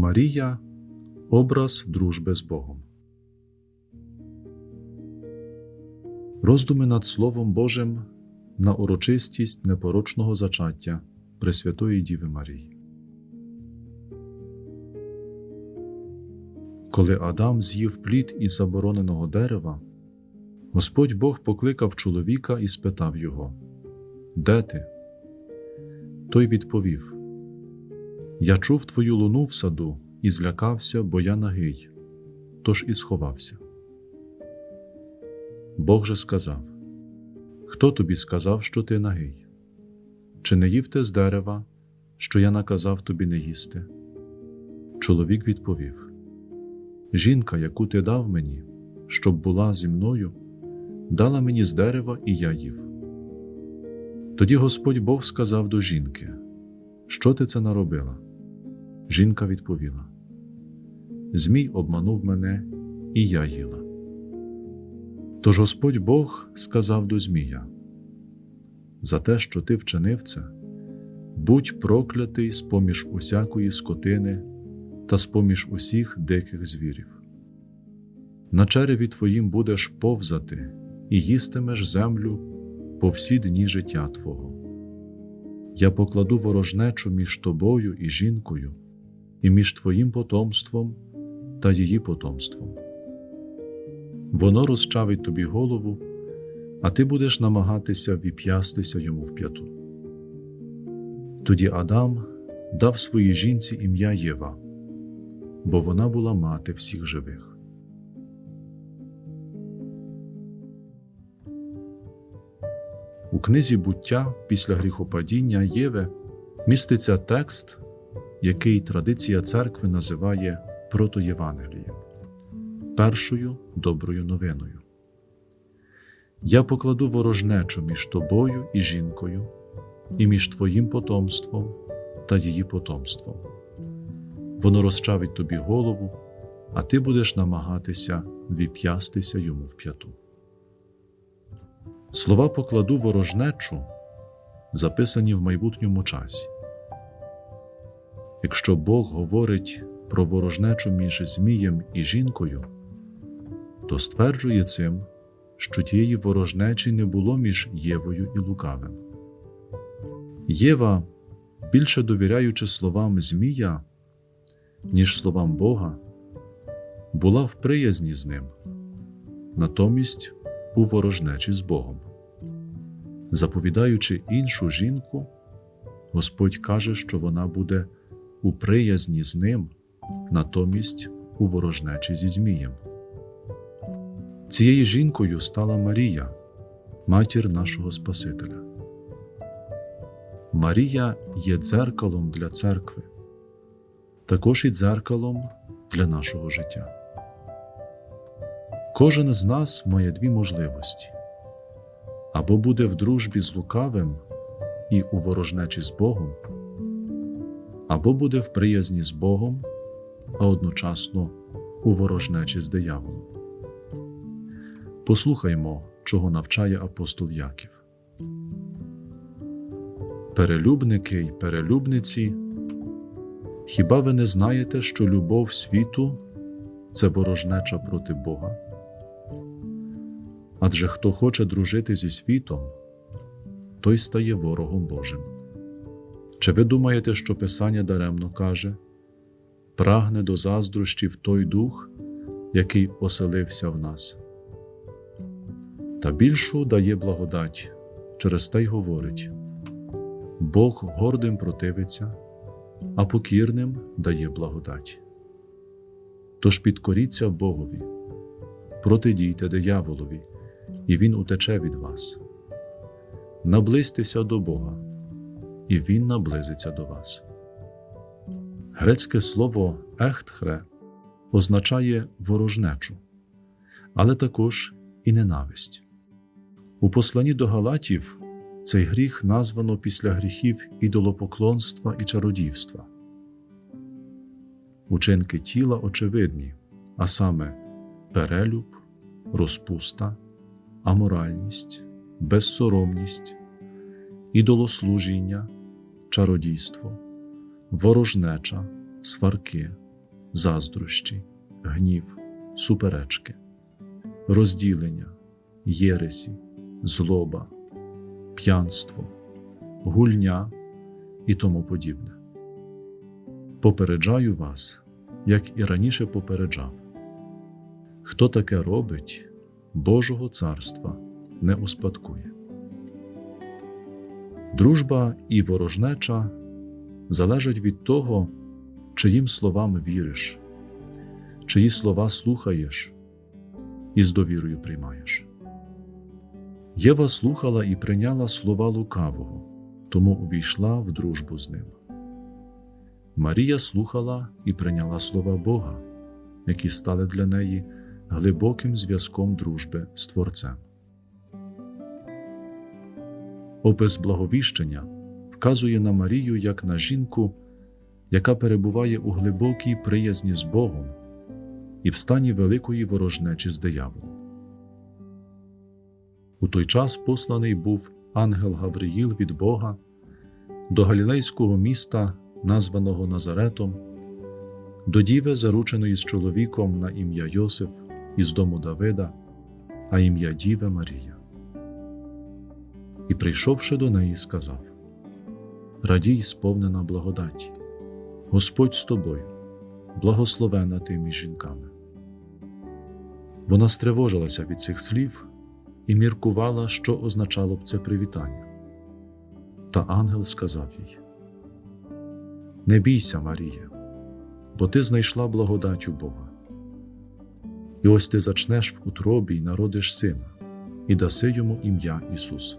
Марія образ дружби з Богом. Роздуми над Словом Божим на урочистість непорочного зачаття Пресвятої Діви Марії. Коли Адам з'їв плід із забороненого дерева, Господь Бог покликав чоловіка і спитав його: Де ти? Той відповів: Я чув твою луну в саду і злякався, бо я нагий, тож і сховався. Бог же сказав: Хто тобі сказав, що ти нагий? Чи не їв ти з дерева, що я наказав тобі не їсти? Чоловік відповів: Жінка, яку ти дав мені, щоб була зі мною, дала мені з дерева, і я їв. Тоді Господь Бог сказав до жінки: Що ти це наробила? Жінка відповіла: Змій обманув мене, і я їла. Тож Господь Бог сказав до Змія: За те, що ти вчинив це, будь проклятий з поміж усякої скотини та з поміж усіх диких звірів. На череві твоїм будеш повзати і їстимеш землю по всі дні життя Твого. Я покладу ворожнечу між тобою і жінкою, і між твоїм потомством та її потомством. Воно розчавить тобі голову, а ти будеш намагатися віп'ястися йому в п'яту. Тоді Адам дав своїй жінці ім'я Єва, бо вона була мати всіх живих. У книзі буття після гріхопадіння Єве міститься текст, який традиція церкви називає протоєвангелієм, першою доброю новиною. Я покладу ворожнечу між тобою і жінкою, і між твоїм потомством та її потомством. Воно розчавить тобі голову, а ти будеш намагатися віп'ястися йому в п'яту. Слова покладу ворожнечу, записані в майбутньому часі. Якщо Бог говорить про ворожнечу між Змієм і жінкою, то стверджує цим, що тієї ворожнечі не було між Євою і Лукавим. Єва, більше довіряючи словам Змія, ніж словам Бога, була в приязні з ним. Натомість у ворожнечі з Богом. Заповідаючи іншу жінку, Господь каже, що вона буде у приязні з ним, натомість у ворожнечі зі Змієм. Цією жінкою стала Марія, матір нашого Спасителя. Марія є дзеркалом для церкви, також і дзеркалом для нашого життя. Кожен з нас має дві можливості або буде в дружбі з лукавим і у ворожнечі з Богом, або буде в приязні з Богом, а одночасно у ворожнечі з дияволом. Послухаймо, чого навчає апостол Яків. Перелюбники й перелюбниці, хіба ви не знаєте, що любов світу це ворожнеча проти Бога? Адже хто хоче дружити зі світом, той стає ворогом Божим. Чи ви думаєте, що Писання даремно каже прагне до заздрощів той дух, який оселився в нас? Та більшу дає благодать, через те й говорить Бог гордим противиться, а покірним дає благодать. Тож підкоріться Богові, протидійте дияволові і Він утече від вас. Наблизьтеся до Бога, і Він наблизиться до вас. Грецьке слово ехтхре означає ворожнечу, але також і ненависть. У посланні до Галатів цей гріх названо після гріхів ідолопоклонства і чародівства. Учинки тіла очевидні, а саме перелюб, розпуста аморальність, безсоромність, ідолослужіння, чародійство, ворожнеча, сварки, заздрощі, гнів, суперечки, розділення, єресі, злоба, п'янство, гульня і тому подібне. Попереджаю вас, як і раніше попереджав. Хто таке робить, Божого царства не успадкує. Дружба і ворожнеча залежать від того, чиїм словам віриш, чиї слова слухаєш і з довірою приймаєш. Єва слухала і прийняла слова лукавого, тому увійшла в дружбу з ним. Марія слухала і прийняла слова Бога, які стали для неї глибоким зв'язком дружби з Творцем. Опис благовіщення вказує на Марію як на жінку, яка перебуває у глибокій приязні з Богом і в стані великої ворожнечі з дияволом. У той час посланий був ангел Гавриїл від Бога до галілейського міста, названого Назаретом, до діви, зарученої з чоловіком на ім'я Йосиф із дому Давида, а ім'я Діви Марія. І, прийшовши до неї, сказав: Радій, сповнена благодаті, Господь з тобою, благословена ти між жінками. Вона стривожилася від цих слів і міркувала, що означало б це привітання. Та ангел сказав їй: Не бійся, Марія, бо ти знайшла благодать у Бога. І ось ти зачнеш в утробі й народиш сина, і даси йому ім'я Ісус.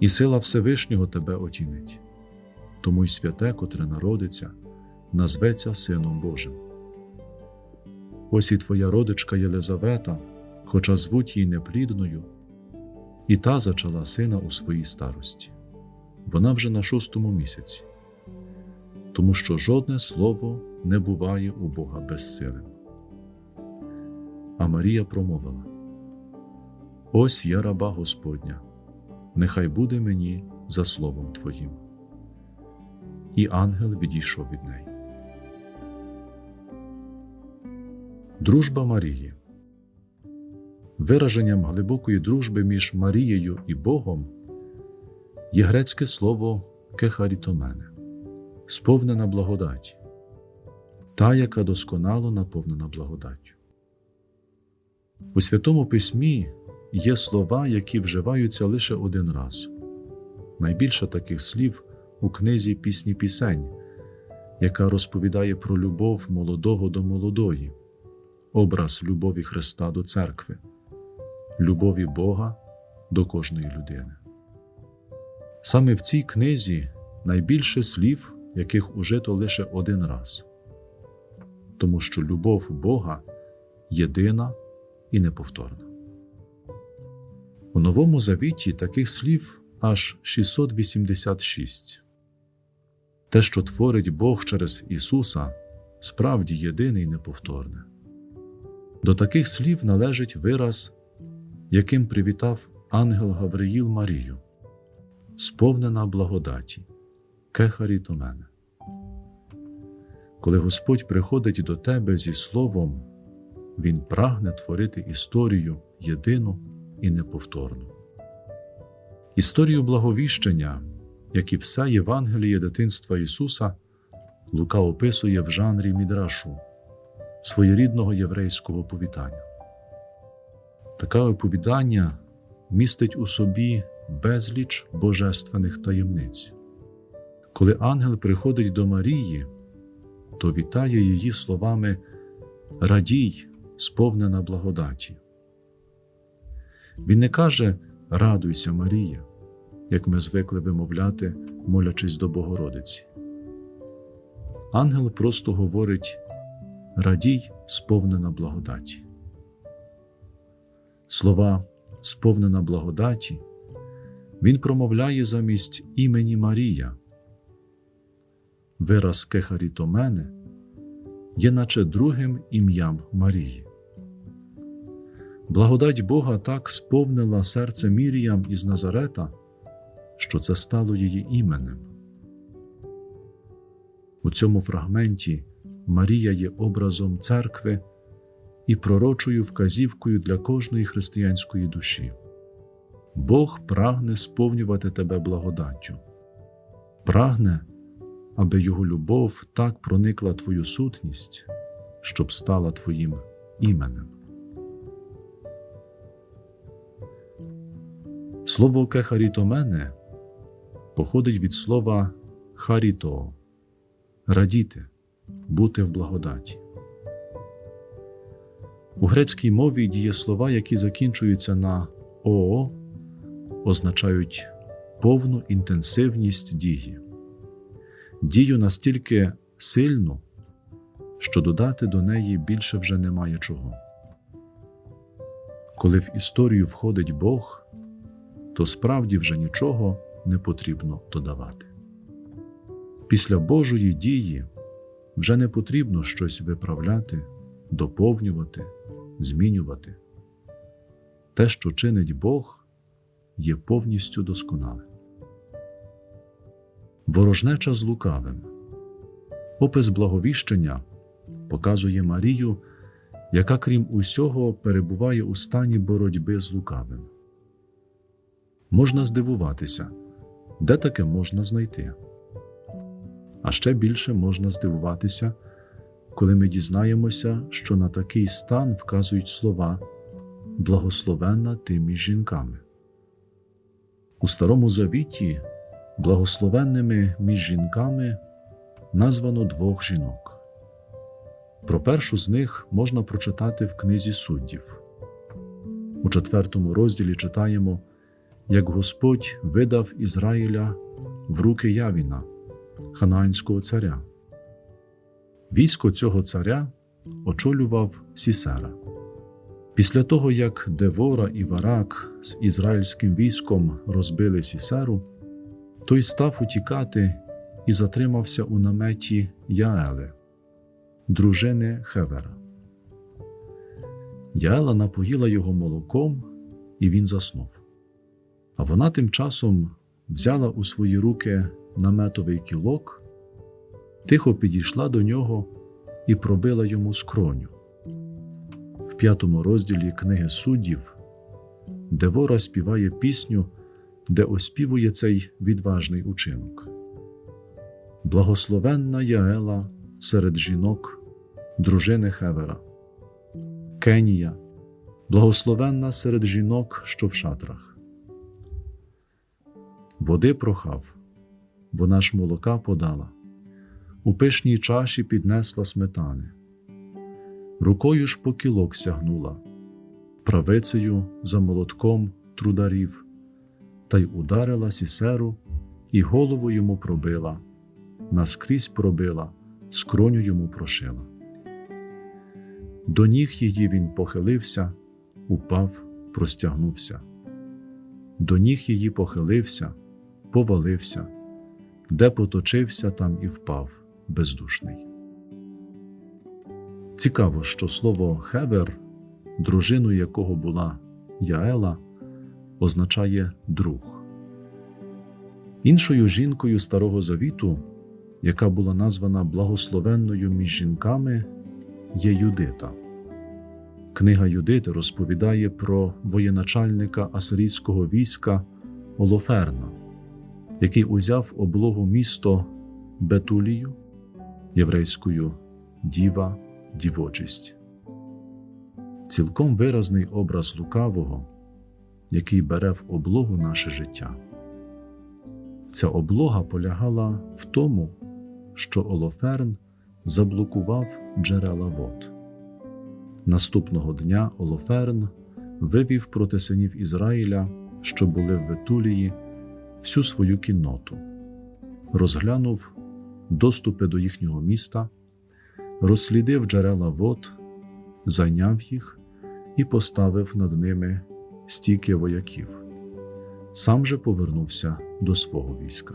і сила Всевишнього тебе отінить, тому й святе, котре народиться, назветься Сином Божим. Ось і твоя родичка Єлизавета, хоча звуть її неплідною, і та зачала сина у своїй старості. Вона вже на шостому місяці, тому що жодне слово не буває у Бога безсилим. А Марія промовила: Ось я раба Господня, нехай буде мені за словом Твоїм. І ангел відійшов від неї. Дружба Марії. Вираженням глибокої дружби між Марією і Богом є грецьке слово кехарітомене, сповнена благодаті, та, яка досконало наповнена благодаттю. У Святому Письмі є слова, які вживаються лише один раз. Найбільше таких слів у книзі Пісні Пісень, яка розповідає про любов молодого до молодої, образ любові Христа до церкви, любові Бога до кожної людини. Саме в цій книзі найбільше слів, яких ужито лише один раз, тому що любов Бога єдина і неповторна. У Новому Завіті таких слів аж 686. Те, що творить Бог через Ісуса, справді єдине і неповторне. До таких слів належить вираз, яким привітав ангел Гавриїл Марію, сповнена благодаті, кехарі до мене. Коли Господь приходить до тебе зі Словом, Він прагне творити історію єдину і неповторну. Історію благовіщення, як і вся Євангеліє дитинства Ісуса, Лука описує в жанрі мідрашу, своєрідного єврейського повітання. Таке оповідання містить у собі безліч божественних таємниць. Коли ангел приходить до Марії, то вітає її словами Радій, сповнена благодаті. Він не каже Радуйся, Марія, як ми звикли вимовляти, молячись до Богородиці. Ангел просто говорить радій, сповнена благодаті. Слова сповнена благодаті він промовляє замість імені Марія. Вираз кехарітомене є наче другим ім'ям Марії. Благодать Бога так сповнила серце Міріям із Назарета, що це стало її іменем. У цьому фрагменті Марія є образом церкви і пророчою вказівкою для кожної християнської душі. Бог прагне сповнювати тебе благодаттю, прагне, аби Його любов так проникла твою сутність, щоб стала твоїм іменем. Слово кехарітомене походить від слова харітоо радіти, бути в благодаті. У грецькій мові дієслова, які закінчуються на ОО, означають повну інтенсивність дії, дію настільки сильну, що додати до неї більше вже немає чого. Коли в історію входить Бог, то справді вже нічого не потрібно додавати. Після Божої дії вже не потрібно щось виправляти, доповнювати, змінювати. Те, що чинить Бог, є повністю досконале. Ворожнеча з лукавим. Опис благовіщення показує Марію, яка, крім усього, перебуває у стані боротьби з лукавим. Можна здивуватися, де таке можна знайти. А ще більше можна здивуватися, коли ми дізнаємося, що на такий стан вказують слова благословенна ти між жінками. У Старому Завіті благословенними між жінками названо двох жінок. Про першу з них можна прочитати в книзі суддів. У четвертому розділі читаємо, як Господь видав Ізраїля в руки Явіна ханаанського царя. Військо цього царя очолював Сісера. Після того, як Девора і Варак з ізраїльським військом розбили Сісеру, той став утікати і затримався у наметі Яели, дружини Хевера. Яела напоїла його молоком, і він заснув. А вона тим часом взяла у свої руки наметовий кілок, тихо підійшла до нього і пробила йому скроню. В п'ятому розділі книги суддів Девора співає пісню, де оспівує цей відважний учинок. Благословенна Яела серед жінок, дружини Хевера, Кенія, благословенна серед жінок, що в шатрах. Води прохав, вона ж молока подала, у пишній чаші піднесла сметани, рукою ж по кілок сягнула, правицею за молотком трударів, та й ударила сісеру, і голову йому пробила, наскрізь пробила, скроню йому прошила. До ніг її він похилився, упав, простягнувся. До ніг її похилився, повалився де поточився, там і впав бездушний. Цікаво, що слово хевер, дружиною якого була Яела, означає друг. Іншою жінкою Старого Завіту, яка була названа благословенною між жінками, є Юдита. Книга Юдити розповідає про воєначальника асирійського війська Олоферна який узяв облогу місто Бетулію, єврейською діва, дівочість. Цілком виразний образ лукавого, який бере в облогу наше життя. Ця облога полягала в тому, що Олоферн заблокував джерела вод. Наступного дня Олоферн вивів проти синів Ізраїля, що були в Ветулії, всю свою кінноту, розглянув доступи до їхнього міста, розслідив джерела вод, зайняв їх і поставив над ними стільки вояків. Сам же повернувся до свого війська.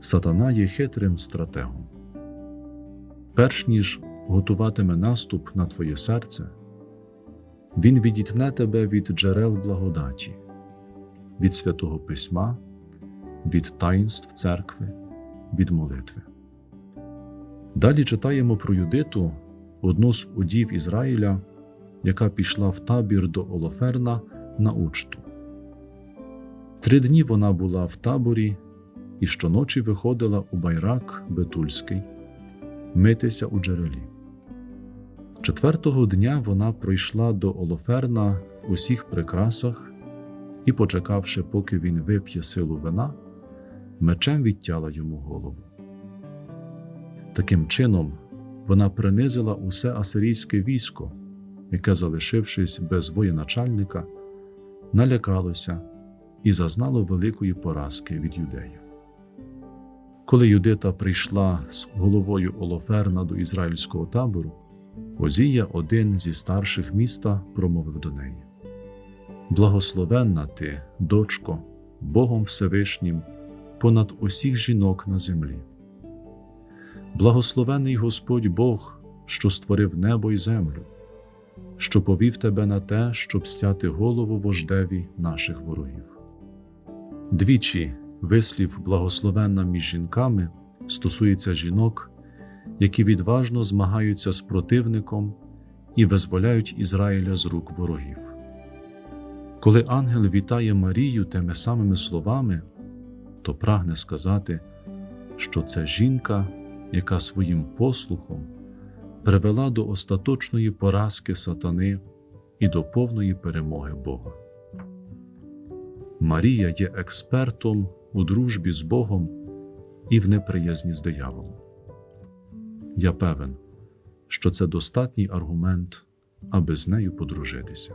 Сатана є хитрим стратегом. Перш ніж готуватиме наступ на твоє серце, він відітне тебе від джерел благодаті, від святого письма, від таїнств церкви, від молитви. Далі читаємо про Юдиту, одну з удів Ізраїля, яка пішла в табір до Олоферна на учту. Три дні вона була в таборі і щоночі виходила у байрак Бетульський митися у джерелі. Четвертого дня вона прийшла до Олоферна в усіх прикрасах і, почекавши, поки він вип'є силу вина, мечем відтяла йому голову. Таким чином, вона принизила усе асирійське військо, яке, залишившись без воєначальника, налякалося і зазнало великої поразки від юдеїв. Коли Юдита прийшла з головою Олоферна до ізраїльського табору, Озія, один зі старших міста, промовив до неї: Благословенна ти, дочко, Богом Всевишнім, понад усіх жінок на землі. Благословений Господь Бог, що створив небо й землю, що повів тебе на те, щоб стяти голову вождеві наших ворогів. Двічі вислів благословенна між жінками стосується жінок, які відважно змагаються з противником і визволяють Ізраїля з рук ворогів. Коли ангел вітає Марію тими самими словами, то прагне сказати, що це жінка, яка своїм послухом привела до остаточної поразки сатани і до повної перемоги Бога. Марія є експертом у дружбі з Богом і в неприязні з дияволом. Я певен, що це достатній аргумент, аби з нею подружитися.